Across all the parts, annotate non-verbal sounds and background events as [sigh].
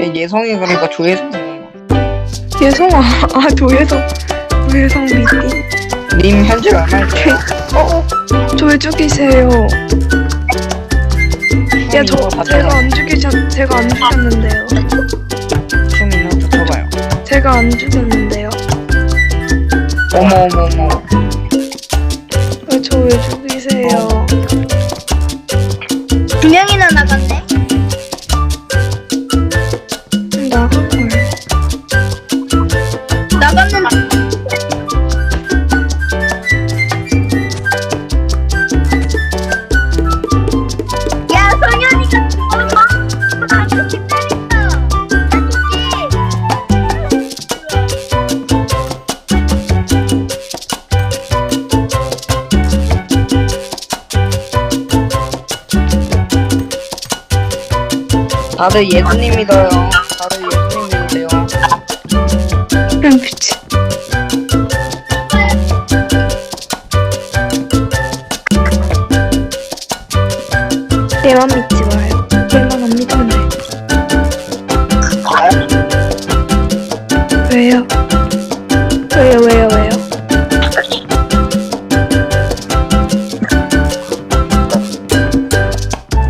얘 예성이 그러니까 조혜성 예성아 아 조예성 조예성 미띠 님 현질 얼마일 때 어어 저왜 죽이세요. 야저 제가 안 죽이셨 제가 안 죽였는데요. 춤이나 붙여봐요. 제가 안 죽였는데요. 어머 어머 어머 다들 예수님 믿어요 다들 예수님 믿으세요 응 미치 얘만 믿지 마요 얘만 안돼 왜요? 왜요 왜요 왜요?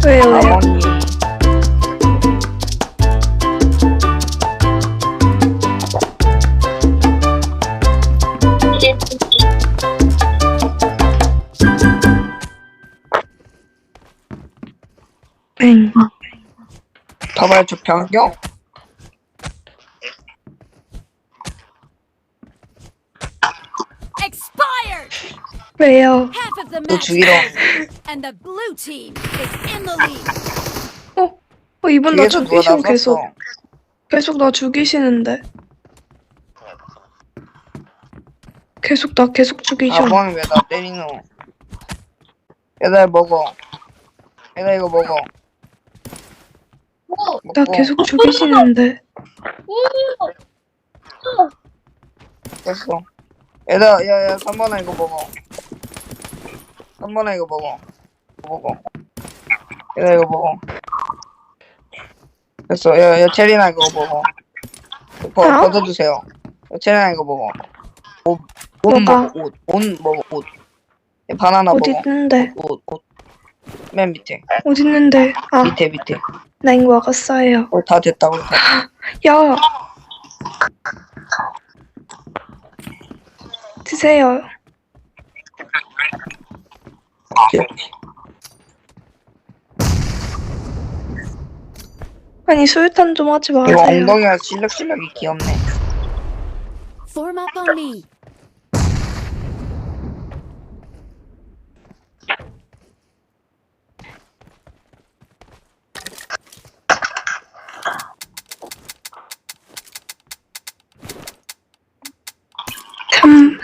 왜요 왜요? 저 변경 Expired! 왜요? Half of the 또 match 죽이러 and the blue team is in the lead. 어? 어 이분 나 뒤에서 누가 죽이시면 계속 나섰어 계속 나 죽이시는데 계속 나 계속 죽이셔 아버님 왜나 때리노 얘들 먹어 얘들 이거 먹어 나 먹고 계속 죽이시는데. 됐어. 얘들아 야 야 3번아 이거 먹어. 3번아 이거 먹어. 이거 먹어. 얘들아 이거 먹어. 됐어. 야 야 체리나 이거 먹어. 버, 어? 벗어주세요. 야, 체리나 이거 먹어. 옷, 옷 뭐가? 먹어. 옷, 옷 먹어. 옷. 얘 바나나 어디 먹어 있는데? 옷, 옷. 맨 밑에. 어디 있는데. 아. 밑에 밑에. 나 이거 먹었어요. 어, 다 됐다 우리 다. 야. 드세요. 아니 술탄 좀 하지 이거 마세요. 엉덩이가 실력실력이 귀엽네. Form up on me.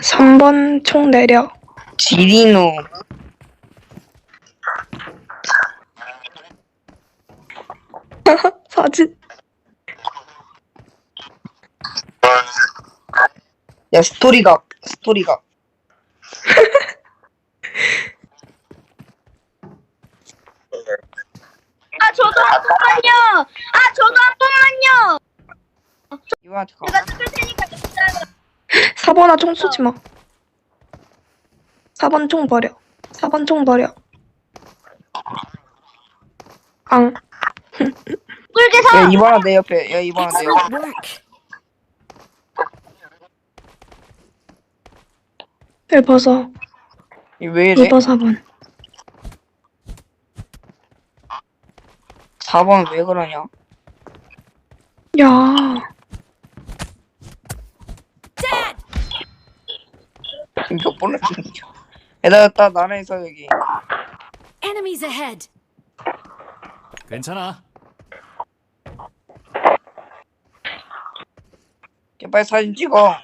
3번 총 내려 지리노 [laughs] 사진 야 스토리가 스토리가 [laughs] 아, 저도 한 번만요. 아, 저도 한 번만요. 가 제가 찍을 테니까. 4번아 총 쏘지 마. 4번 총 버려. 4번 총 버려. 앙. 야 이번아 내 옆에. 야 이번아 내 옆에. Excellent work. 1버서 왜 이래? 2번 4번. 4번 왜 그러냐 몇 번을 죽이냐 얘들아 딱 나랑 있어 여기 Enemies ahead. 괜찮아. 걔 빨리 사진 찍어